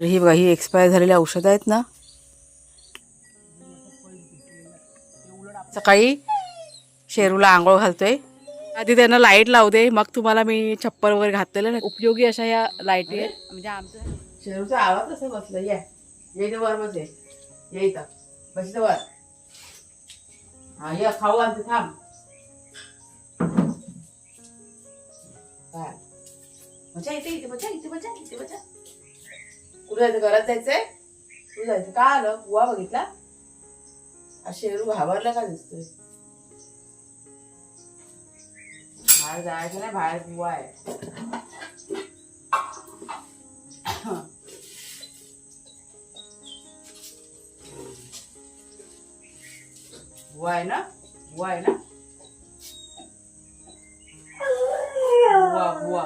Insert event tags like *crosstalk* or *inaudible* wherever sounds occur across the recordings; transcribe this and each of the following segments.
तर ही बघा ही एक्सपायर झालेली औषधं आहेत ना. सकाळी शेरूला आंघोळ घालतोय. आधी त्यांना लाइट लावू दे मग तुम्हाला मी छप्पर वगैरे घातलेलं नाही. उपयोगी अशा या लाईटी आहेत? म्हणजे आमचं शेरूचा आवाज कसं बसलं? या. ये इथं वर बस ये. ये इथं. बस इथं वर. हा ये खाऊ आणते थांब. काय? मजा इथे इथे मजा इथे मजा इथे मजा कुठे जायचं? घरात जायचंय? कुठं जायचं? का आलं? बुवा बघितला? हा शेरू घाबरला का दिसतोय? बाहेर जायचं नाही बाहेर बुवा आहे. बुवा आहे ना? बुवा आहे ना? बुवा बुवा.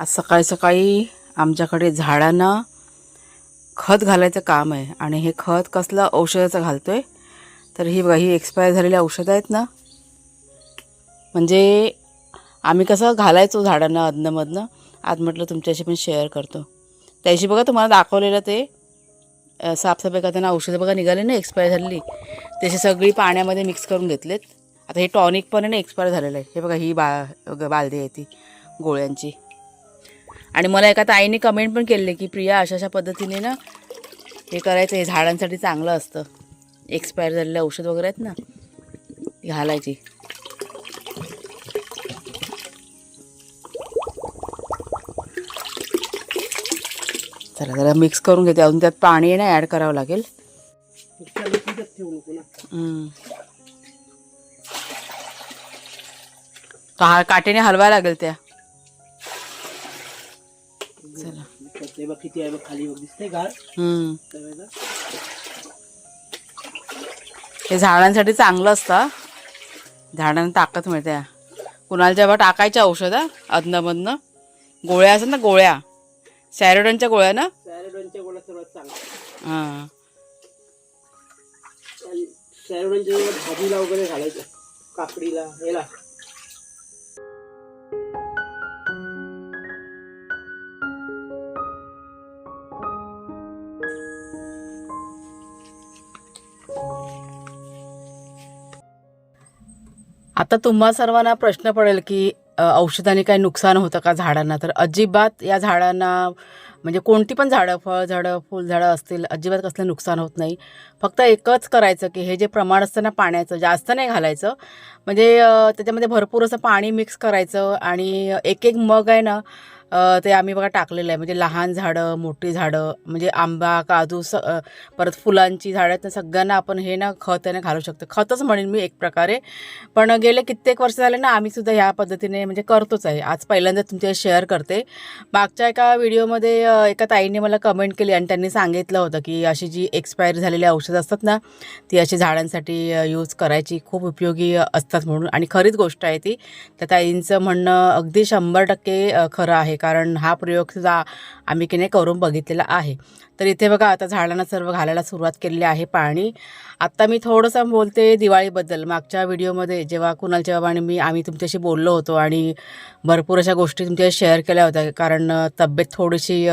आज सकाळी सकाळी आमच्याकडे झाडांना खत घालायचं काम आहे. आणि हे खत कसलं औषधाचं घालतोय? तर ही बघा ही एक्सपायर झालेली औषधं आहेत ना? म्हणजे आम्ही कसं घालायचो झाडांना अधनंमधनं? आज म्हटलं तुमच्याशी पण शेअर करतो. त्याशी बघा तुम्हाला दाखवलेलं ते साफसफाई करताना औषधं बघा निघाले ना एक्सपायर झालेली. तशी सगळी पाण्यामध्ये मिक्स करून घेतलेत. आता हे टॉनिक पण आहे ना एक्सपायर झालेलं आहे. हे बघा ही बा बालदी आहे ती गोळ्यांची. आणि मला एका ताईने कमेंट पण केले की प्रिया अशा अशा पद्धतीने ना हे करायचं हे झाडांसाठी चांगलं असतं. एक्सपायर झालेलं औषध वगैरे आहेत ना ती घालायची. चला जरा मिक्स करून घेते. अजून त्यात पाणी ना ॲड करावं लागेल. का काटेने हलवायला लागेल त्या? चला. ते बघ किती आहे बघ खाली बघ दिसते गाळ. हम्म. त्यावेळेला हे झाडांसाठी चांगलं असतं झाडांना ताकद मिळते. कुणाला जेव्हा टाकायच्या औषधं अधनमधनं गोळ्या असतात ना गोळ्या. सॅरोडनच्या गोळ्या ना? सॅरोडनच्या गोळ्या सर्वात चांगल्या. हां. सॅरोडनच्या भाजीला वगैरे घालायच्या काकडीला याला आता तुम्हा सर्वांना प्रश्न पडेल की औषधाने काही नुकसान होतं का झाडांना? तर अजिबात या झाडांना म्हणजे कोणती पण झाडं फळ झाडं फुलझाडं असतील अजिबात कसलं नुकसान होत नाही. फक्त एकच करायचं की हे जे प्रमाण असतं ना पाण्याचं जास्त नाही घालायचं. म्हणजे त्याच्यामध्ये भरपूर असं पाणी मिक्स करायचं आणि एक एक मग आहे ना ते आम्ही बघा टाकलेलं आहे. म्हणजे लहान झाडं मोठी झाडं म्हणजे आंबा काजू स परत फुलांची झाडं आहेत. ना सगळ्यांना आपण हे ना खत आहे ना घालू शकतो. खतच म्हणेन मी एक प्रकारे. पण गेले कित्येक वर्ष झाले ना आम्ही सुद्धा ह्या पद्धतीने म्हणजे करतोच आहे. आज पहिल्यांदा तुमच्या शेअर करते. मागच्या एका व्हिडिओमध्ये एका ताईने मला कमेंट केली आणि त्यांनी सांगितलं होतं की अशी जी एक्सपायर झालेली औषधं असतात ना ती अशी झाडांसाठी यूज करायची खूप उपयोगी असतात म्हणून. आणि खरीच गोष्ट आहे ती. त्या ताईंचं म्हणणं अगदी शंभर टक्के खरं आहे. कारण हा प्रयोग सुद्धा आम्ही की नाही करून बघितलेला आहे. तर इथे बघा आता झाडांना सर्व घालायला सुरुवात केलेली आहे पाणी. आत्ता मी थोडंसं बोलते दिवाळीबद्दल. मागच्या व्हिडिओमध्ये जेव्हा कुणाल जेव्हा आणि मी आम्ही तुमच्याशी बोललो होतो आणि भरपूर अशा गोष्टी तुमच्याशी शेअर केल्या होत्या. कारण तब्येत थोडीशी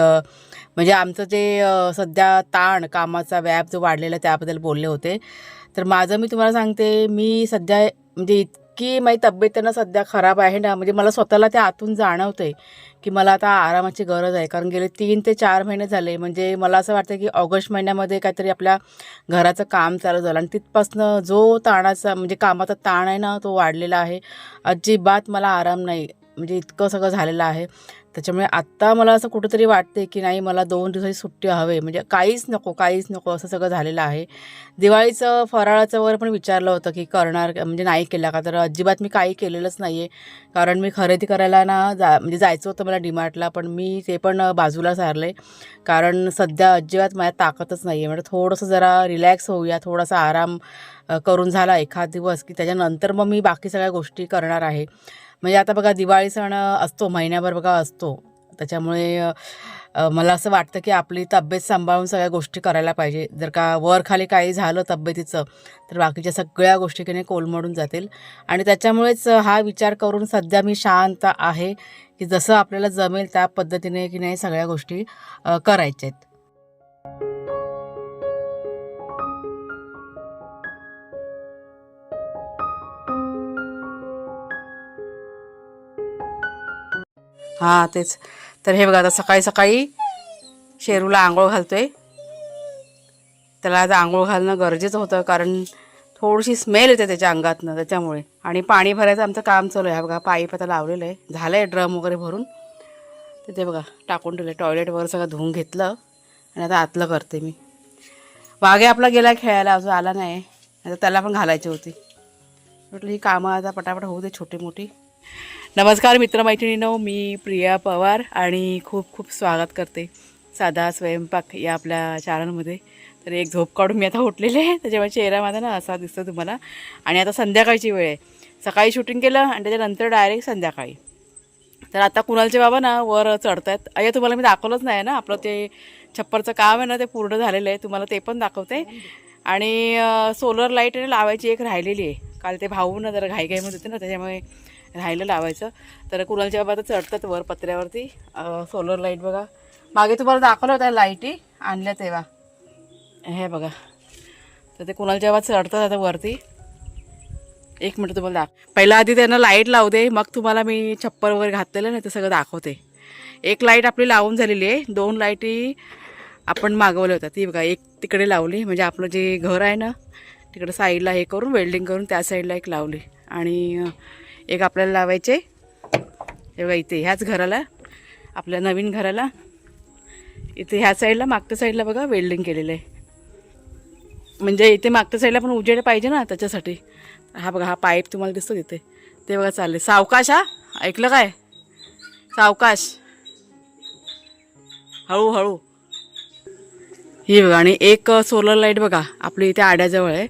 म्हणजे आमचं जे सध्या ताण कामाचा व्याप जो वाढलेला त्याबद्दल बोलले होते. तर माझं मी तुम्हाला सांगते मी सध्या म्हणजे की माझी तब्येत सध्या खराब आहे ना म्हणजे मला स्वतःला त्या आतून जाणवते की मला आता आरामाची गरज आहे. कारण गेले तीन ते चार महिने झाले म्हणजे मला असं वाटतं की ऑगस्ट महिन्यामध्ये काहीतरी आपल्या घराचं काम चालू झालं. आणि तिथपासनं जो ताणाचा म्हणजे कामाचा ताण आहे ना तो वाढलेला आहे. अजिबात मला आराम नाही म्हणजे इतकं सगळं झालेलं आहे. त्याच्यामुळे आत्ता मला असं कुठंतरी वाटते की नाही मला दोन दिवसाची सुट्टी हवे. म्हणजे काहीच नको काहीच नको असं सगळं झालेलं आहे. दिवाळीचं फराळाचं वगैरे पण विचारलं होतं की करणार म्हणजे नाही केला का? तर अजिबात मी काही केलेलंच नाही आहे कारण मी खरेदी करायला ना जा म्हणजे जायचं होतं मला डिमार्टला पण मी ते पण बाजूला सारलं आहे कारण सध्या अजिबात माझ्या ताकदच नाही आहे म्हणजे थोडंसं जरा रिलॅक्स होऊया थोडासा आराम करून झाला एखाद दिवस की त्याच्यानंतर मग मी बाकी सगळ्या गोष्टी करणार आहे. म्हणजे आता बघा दिवाळी सण असतो महिन्याभर बघा असतो. त्याच्यामुळे मला असं वाटतं की आपली तब्येत सांभाळून सगळ्या गोष्टी करायला पाहिजे. जर का वर खाली काही झालं तब्येतीचं तर बाकीच्या सगळ्या गोष्टी की नाही कोलमडून जातील. आणि त्याच्यामुळेच हा विचार करून सध्या मी शांत आहे की जसं आपल्याला जमेल त्या पद्धतीने की नाही सगळ्या गोष्टी करायच्या आहेत. हां तेच. तर हे बघा आता सकाळी सकाळी शेरूला आंघोळ घालतोय. त्याला आज आंघोळ घालणं गरजेचं होतं कारण थोडीशी स्मेल येते त्याच्या अंगातनं त्याच्यामुळे. आणि पाणी भरायचं आमचं काम चालू आहे. बघा पाईप आता लावलेलं आहे. झालं आहे ड्रम वगैरे भरून. तर ते बघा टाकून ठेवलं टॉयलेट वगैरे सगळं धुवून घेतलं. आणि आता आतलं करते मी. वाघे आपला गेला खेळायला अजून आला नाही. आता त्याला पण घालायची होती. म्हटलं ही कामं आता पटापट होऊ दे छोटी मोठी. नमस्कार मित्रमैत्रिणीनो मी प्रिया पवार आणि खूप खूप स्वागत करते साधा स्वयंपाक या आपल्या चारांमध्ये तर एक झोप काढून मी आता उठलेले आहे त्याच्यामुळे चेहरा माझा ना असा दिसतो तुम्हाला. आणि आता संध्याकाळची वेळ आहे. सकाळी शूटिंग केलं आणि त्याच्यानंतर डायरेक्ट संध्याकाळी. तर आता कुणालचे बाबा ना वर चढत आहेत अय्या तुम्हाला मी दाखवलंच नाही ना आपलं ते छप्परचं काम आहे ना ते पूर्ण झालेलं आहे. तुम्हाला ते पण दाखवते. आणि सोलर लाइट लावायची एक राहिलेली आहे. काल ते भाऊ ना जरा घाईघाईमध्ये होते ना त्याच्यामुळे राहिलं लावायचं. तर कुणालच्या बाबा आता चढतात वर पत्र्यावरती सोलर लाइट बघा. मागे तुम्हाला दाखवलं होतं लाईटी आणल्या तेव्हा. हे बघा. तर ते कुणालच्या बाबा चढतात आता वरती एक मिनटं तुम्हाला दाख पहिला आधी त्यांना लाइट लावू दे मग तुम्हाला मी छप्पर वगैरे घातलेलं ना ते सगळं दाखवते. एक लाइट आपली लावून झालेली आहे. दोन लाईटी आपण मागवल्या होत्या ती बघा एक तिकडे लावली. म्हणजे आपलं जे घर आहे ना तिकडे साईडला हे करून वेल्डिंग करून त्या साईडला एक लावली. आणि एक आपल्याला लावायचे. हे बघा इथे ह्याच घराला आपल्या नवीन घराला. इथे ह्या साईडला मागच्या साईडला बघा वेल्डिंग केलेलं आहे. म्हणजे इथे मागच्या साईडला पण उजेड पाहिजे ना त्याच्यासाठी. हा बघा हा पाईप तुम्हाला दिसतो तिथे ते बघा चालले सावकाश हा? ऐकलं काय? सावकाश. हळूहळू ही बघा आणि एक सोलर लाइट बघा आपली इथे आड्याजवळ आहे.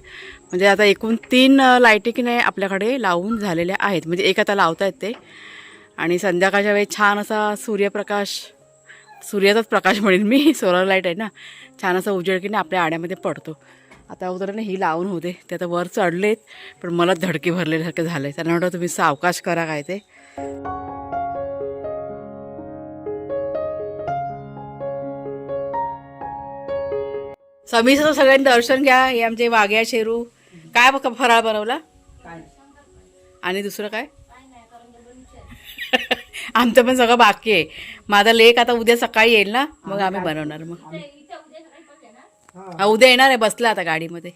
म्हणजे आता एकूण तीन लाईटी की नाही आपल्याकडे लावून झालेल्या आहेत. म्हणजे एक आता लावता ते. आणि संध्याकाळच्या वेळी छान असा सूर्यप्रकाश सूर्याचाच प्रकाश म्हणेन मी *laughs* सोलर लाइट आहे ना छान असा उजेड की नाही आपल्या आड्यामध्ये पडतो. आता अगोदर ना ही लावून होते ते आता वर चढलेत पण मला धडकी भरलेल्यासारखे झाले त्यांना म्हटलं तुम्ही सावकाश करा काय ते. समीचं सगळ्यांनी दर्शन घ्या. हे आमचे वाघ्या शेरू काय बघ फराळ बनवला? काय? आणि दुसरं काय? *laughs* आमचं पण सगळं बाकी आहे. माझा लेक आता उद्या सकाळी येईल ना? मग आम्ही बनवणार मग. हा, उद्या येणार आहे बसला आता गाडीमध्ये.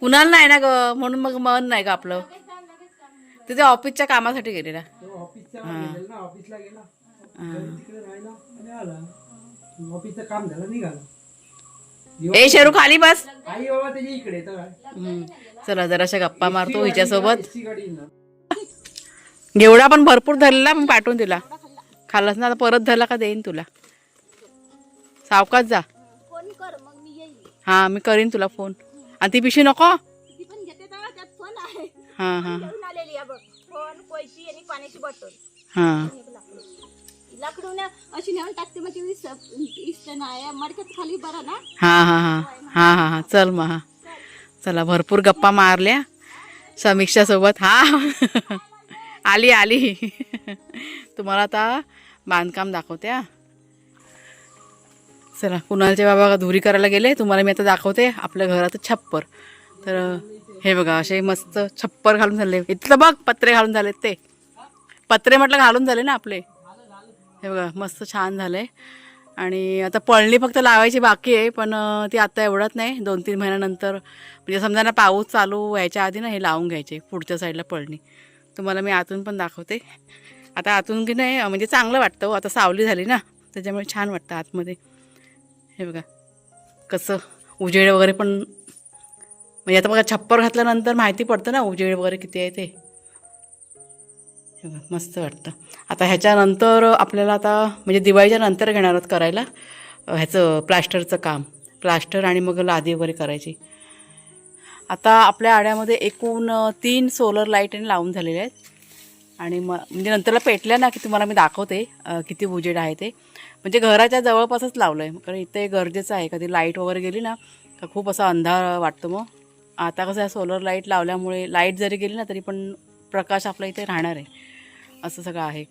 कुणाला नाही ना ग म्हणून मग मन नाही का आपलं. तिथे ऑफिसच्या कामासाठी गेलेला. ए शेरू खाली बस. आई बाबा इकडे. चला जराशा गप्पा मारतो हिच्यासोबत. घेवडा पण भरपूर धरला पण पाठवून दिला. खाल्लास ना आता परत धरला का देईन तुला. सावकाश जा. मग हा मी करीन तुला फोन. आणि ती पिशवी नको? हां हां. घेऊन आलेली आहे बघ. फोन कोयती आणि पाण्याची बॉटल. हां. एक लाकडू लाकडून अशी नेऊन टाकते मग ती इष्ट नाही मडक्यात खाली बरं ना? हां हां हां. हां हां हां. चल मग हां. चला भरपूर गप्पा मारल्या. समीक्षासोबत हां. आली आली. तुम्हाला आता बांधकाम दाखवते हा. चला कुणालचे बाबा धुरी करायला गेले तुम्हाला मी आता दाखवते. आपल्या घराचं छप्पर. तर हे बघा असे मस्त छप्पर घालून झाले. इथलं बघ पत्रे घालून झालेत ते. पत्रे म्हटलं घालून झाले ना आपले. हे बघा मस्त छान झालं आहे आणि आता पळणी फक्त लावायची बाकी आहे पण ती आता एवढंच नाही. दोन तीन महिन्यानंतर म्हणजे समजा ना पाऊस चालू व्हायच्या आधी ना हे लावून घ्यायचे पुढच्या साईडला पळणी. तुम्हाला मी आतून पण दाखवते. आता आतून की नाही म्हणजे चांगलं वाटतं हो आता सावली झाली ना त्याच्यामुळे छान वाटतं आतमध्ये. हे बघा कसं उजेड वगैरे पण म्हणजे आता बघा छप्पर घातल्यानंतर माहिती पडतं ना उजेड वगैरे किती आहे ते. मस्त वाटतं. आता ह्याच्यानंतर आपल्याला आता म्हणजे दिवाळीच्या नंतर घेणार आहोत करायला ह्याचं प्लास्टरचं काम. प्लास्टर आणि मग लादी वगैरे करायची. आता आपल्या आड्यामध्ये एकूण तीन सोलर लाईटने लावून झालेले आहेत. आणि मग म्हणजे नंतरला पेटल्या ना की तुम्हाला मी दाखवते किती उजेड आहे ते. म्हणजे घराच्या जवळपासच लावलं आहे कारण इथे गरजेचं आहे. कधी लाइट वगैरे गेली ना का खूप असा अंधार वाटतो मग. आता कसं सोलर लाइट लावल्यामुळे लाइट जरी गेली ना तरी पण प्रकाश आपल्या इथे राहणार आहे. असं सगळं आहे.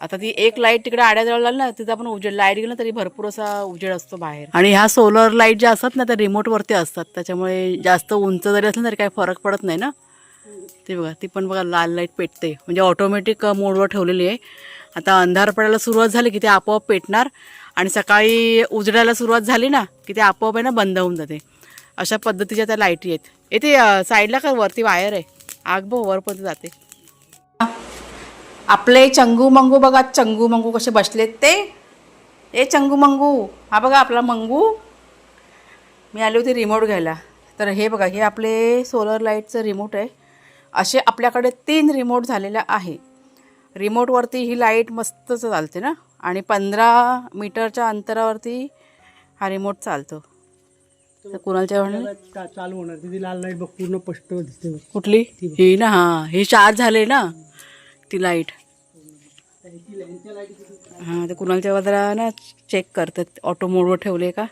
आता ती एक लाइट तिकडे आड्याजवळ लागली ना तिथं आपण उजेड लाइट गेलं तरी भरपूर असा उजेड असतो बाहेर. आणि ह्या सोलर लाइट ज्या असतात ना त्या रिमोटवरती असतात. त्याच्यामुळे जास्त उंच जरी असलं तरी काही फरक पडत नाही ना? ते बघा ती पण बघा लाल लाइट पेटते. म्हणजे ऑटोमॅटिक मोडवर ठेवलेली आहे. आता अंधार पडायला सुरुवात झाली की ते आपोआप पेटणार. आणि सकाळी उजडायला सुरुवात झाली ना की ते आपोआप आहे ना बंद होऊन जाते. अशा पद्धतीच्या त्या लाईटी आहेत येते साईडला का वरती वायर आहे? आग बघ वरपर्यंत जाते. आपले चंगू मंगू बघा चंगू मंगू कसे बसलेत ते. ए चंगू मंगू हा बघा आपला मंगू. मी आली होती रिमोट घ्यायला. तर हे बघा हे आपले सोलर लाईटचं रिमोट आहे. असे आपल्याकडे तीन रिमोट झालेले आहे. रिमोटवरती ही लाइट मस्त चालते ना? आणि पंधरा मीटरच्या अंतरावरती हा रिमोट चालतो. तर कुणालच्या चालू होणार. तिथे लाल लाइट बघ पूर्ण स्पष्ट दिसते. कुठली? ही ना हां. ही चार्ज झाले ना ती लाइट हां ते कुणालच्या जरा ना चेक करतात ऑटो मोडवर ठेवले का?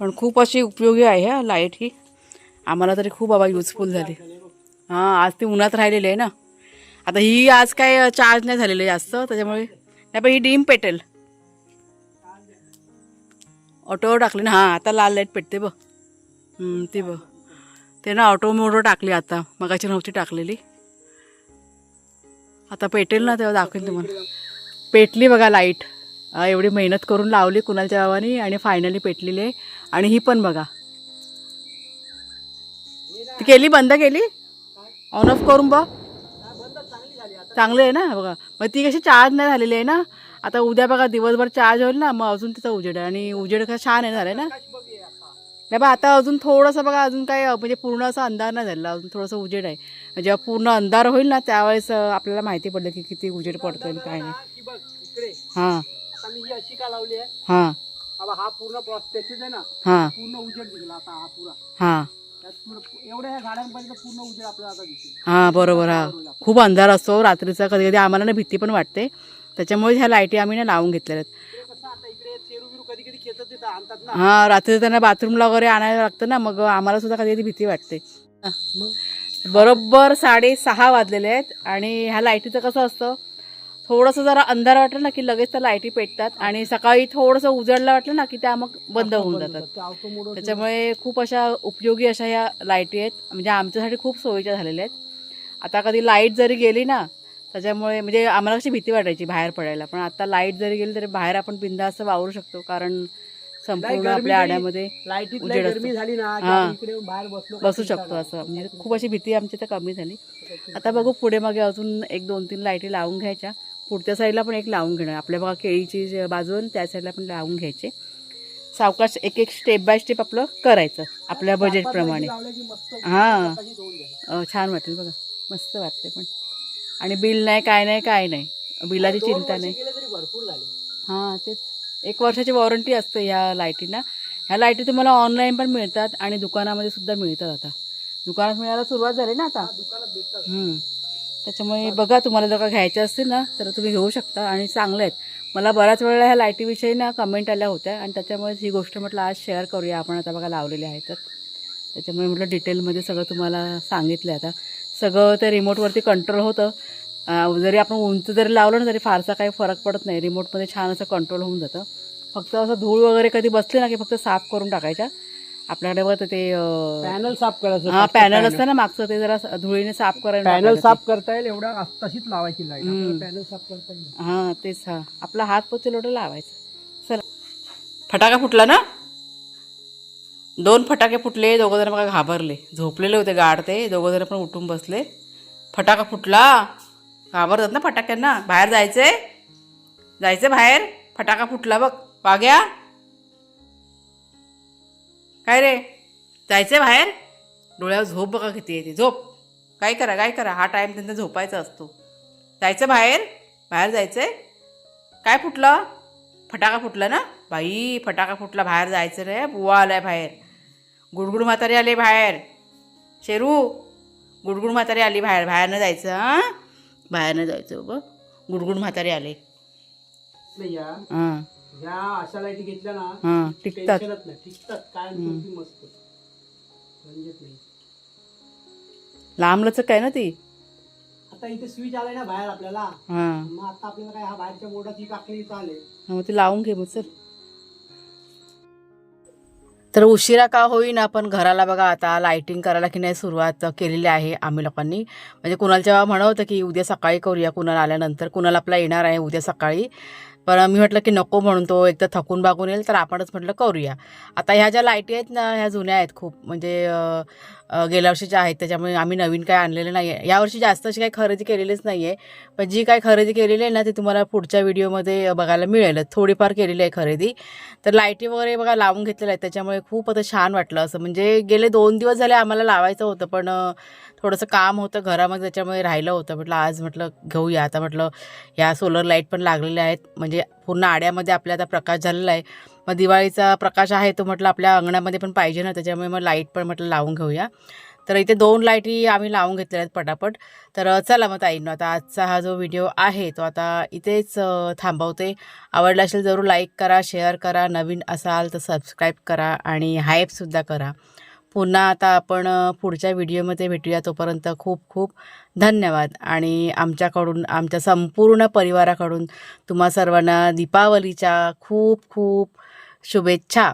पण खूप अशी उपयोगी आहे हा लाइट ही. आम्हाला तरी खूप बाबा युजफुल झाली. हां आज ती उन्हात राहिलेली आहे ना. आता ही आज काय चार्ज नाही झालेली जास्त त्याच्यामुळे. नाही पण ही डीम पेटेल. ऑटोवर टाकली ना हां आता लाल लाइट पेटते बघ. ती बघ. ते ना ऑटो मोडवर टाकली आता. मगाची नव्हती टाकलेली. आता पेटेल ना तेव्हा दाखवेल तुम्हाला. पेटली बघा लाइट एवढी मेहनत करून लावली कुणालच्या गावानी आणि फायनली पेटलेली. आहे आणि ही पण बघा. ती केली बंद केली? ऑन ऑफ करून बघ. चांगली आहे ना बघा. मग ती कशी चार्ज नाही झालेली आहे ना? आता उद्या बघा दिवसभर चार्ज होईल ना मग अजून तिचा उजेड आहे. आणि उजेड का छान आहे झालं ना? नाही बा आता अजून थोडंसं बघा अजून काय म्हणजे पूर्ण असं अंधार नाही झालेला अजून थोडंसं उजेड आहे. जेव्हा पूर्ण अंधार होईल ना त्यावेळेस आपल्याला माहिती पडलं की किती उजेड पडतोय आणि काय नाही. हां. ही अशी का लावली आहे? हां. हा हा पूर्ण त्याचेच आहे ना हां. उजेड आता हा पुरा. हां. हां बरोबर हा. खूप अंधार असतो रात्रीचा कधी कधी आम्हाला ना भीती पण वाटते. त्याच्यामुळे ह्या लाईटी आम्ही ना लावून घेतलेल्या आहेत ते कसं आता इकडे चेरू बिरू कधी कधी खेचत तिथं आणतात ना हां रात्री त्यांना बाथरूमला वगैरे आणायला लागतं ना मग आम्हाला सुद्धा कधी कधी भीती वाटते. मग? बरोबर साडेसहा वाजलेले आहेत आणि ह्या लाईटीचं कसं असतं थोडंसं जरा अंधार वाटलं ना की लगेच त्या लाईटी पेटतात आणि सकाळी थोडंसं उजडलं वाटलं ना की त्या मग बंद होऊन जातात. त्याच्यामुळे खूप अशा उपयोगी अशा ह्या लाईटी आहेत. म्हणजे आमच्यासाठी खूप सोयीच्या झालेल्या आहेत. आता कधी लाइट जरी गेली ना त्याच्यामुळे म्हणजे आम्हाला कशी भीती वाटायची बाहेर पडायला. पण आता लाइट जरी गेली तरी बाहेर आपण बिंदास्त वावरू शकतो. कारण संपूर्ण आपल्या आड्यामध्ये उजेड असतो. बसू शकतो. असं. म्हणजे खूप अशी भीती आमची तर कमी झाली. आता बघू पुढे मागे अजून एक दोन तीन लाईटी लावून घ्यायच्या. पुढच्या साईडला पण एक लावून घेणार. आपल्या बघा केळीची बाजू त्या साईडला पण लावून घ्यायचे. सावकाश एक एक स्टेप बाय स्टेप आपलं करायचं आपल्या बजेटप्रमाणे हां. छान वाटेल बघा. मस्त वाटते पण. आणि बिल नाही काय नाही काय नाही. बिलाची चिंता नाही. हां तेच. एक वर्षाची वॉरंटी असते ह्या लाईटींना. ह्या लाईटी तुम्हाला ऑनलाईन पण मिळतात आणि दुकानामध्ये सुद्धा मिळतात आता. दुकानात मिळायला सुरुवात झाली ना आता? त्याच्यामुळे बघा तुम्हाला जर का घ्यायच्या असतील ना तर तुम्ही घेऊ शकता आणि चांगले आहेत. मला बऱ्याच वेळेला ह्या लाईटीविषयी ना कमेंट आल्या होत्या आणि त्याच्यामुळेच ही गोष्ट म्हटलं आज शेअर करूया. आपण आता बघा लावलेली आहे तर. त्याच्यामुळे म्हटलं डिटेलमध्ये सगळं तुम्हाला सांगितलं आता. सगळं ते रिमोटवरती कंट्रोल होतं. जरी आपण उंच जरी लावलं ना तरी फारसा काही फरक पडत नाही. रिमोटमध्ये छान असं कंट्रोल होऊन जातं. फक्त असं धूळ वगैरे कधी बसली ना की फक्त साफ करून टाकायच्या. आपल्याकडे बघा ते पॅनल साफ करायचं हा पॅनल असतं ना मागचं ते जरा धुळीने साफ करायला पॅनल साफ करता येईल एवढा तशीच लावायची लाइट. पॅनल साफ करता येईल. हा तेच हा. आपला हात पोचेल एवढं लावायचं. चला. फटाका फुटला ना? दोन फटाके फुटले दोघं जण बघा घाबरले. झोपलेले होते गाड ते दोघं जण पण उठून बसले. फटाका फुटला. घाबरतात ना फटाक्यांना? बाहेर जायचंय? जायचं बाहेर? फटाका फुटला बघ. वाग्या काय रे? जायचंय बाहेर? डोळ्यावर झोप बघा किती येते झोप. काय करा काय करा? हा टाईम त्यांना झोपायचा असतो. जायचं बाहेर? बाहेर जायचंय? काय फुटलं? फटाका फुटला ना? बाई फटाका फुटला. बाहेर जायचं रे. बुवा आलाय बाहेर. गुडगुड म्हातारी आले बाहेर. शेरू गुडगुड म्हातारी आली बाहेर. बाहेरनं जायचं हां? बाहेरनं जायचं बाबा गुडगुड म्हातारी आले. हां. ह्या अशा लाईटी घेतल्या ना हां टिकतात. टेन्शनच नाही. टिकतात. काय मस्त. रंजत नाही. लांब लचक आहे ना ती? आता इथे स्विच आलाय ना बाहेर आपल्याला. हां. मग आता आपल्याला काय हा बाहेरच्या बोर्डात ही टाकली चालेल मग ती लावून घे मग सर तर उशिरा का होईना पण घराला बघा आता लाईटिंग करायला की नाही सुरुवात केलेली आहे आम्ही लोकांनी. म्हणजे कुणाला जेव्हा म्हणत होतं की उद्या सकाळी करूया. कुणाला आल्यानंतर कुणाला आपला येणार आहे उद्या सकाळी. पण मी म्हटलं की नको म्हणून तो एकदा थकून बागून येईल तर आपणच म्हटलं करूया. आता ह्या ज्या लाईटी आहेत ना ह्या जुन्या आहेत खूप म्हणजे गेल्या वर्षीच्या आहेत त्याच्यामुळे आम्ही नवीन काय आणलेलं नाही आहे यावर्षी जास्त अशी काही खरेदी केलेलीच नाही आहे पण जी काय खरेदी केलेली आहे ना ती तुम्हाला पुढच्या व्हिडिओमध्ये बघायला मिळेल. थोडीफार केलेली आहे खरेदी. तर लाईटी वगैरे बघा लावून घेतलेल्या आहेत. त्याच्यामुळे खूप आता छान वाटलं. असं म्हणजे गेले दोन दिवस झाले आम्हाला लावायचं होतं पण थोडंसं काम होतं घरामध्ये त्याच्यामुळे राहिलं होतं. म्हटलं आज म्हटलं घेऊया. आता म्हटलं ह्या सोलर लाइट पण लागलेल्या आहेत. म्हणजे पूर्ण आड्यामध्ये आपल्या आता प्रकाश झालेला आहे. मग दिवाळीचा प्रकाश आहे तो म्हटलं आपल्या अंगणामध्ये पण पाहिजे ना त्याच्यामुळे मग लाइट पण म्हटलं लावून घेऊया. तर इथे दोन लाईटी आम्ही लावून घेतलेल्या आहेत पटापट. तर चला मग ताईंनो आता आजचा हा जो व्हिडिओ आहे तो आता इथेच थांबवते. आवडला असेल जरूर लाईक करा शेअर करा. नवीन असाल तर सबस्क्राईब करा आणि हायपसुद्धा करा. पुन्हा आता आपण पुढच्या व्हिडिओमध्ये भेटूया. तोपर्यंत खूप खूप धन्यवाद. आणि आमच्याकडून आमच्या संपूर्ण परिवाराकडून तुम्हा सर्वांना दीपावलीच्या खूप खूप शुभेच्छा.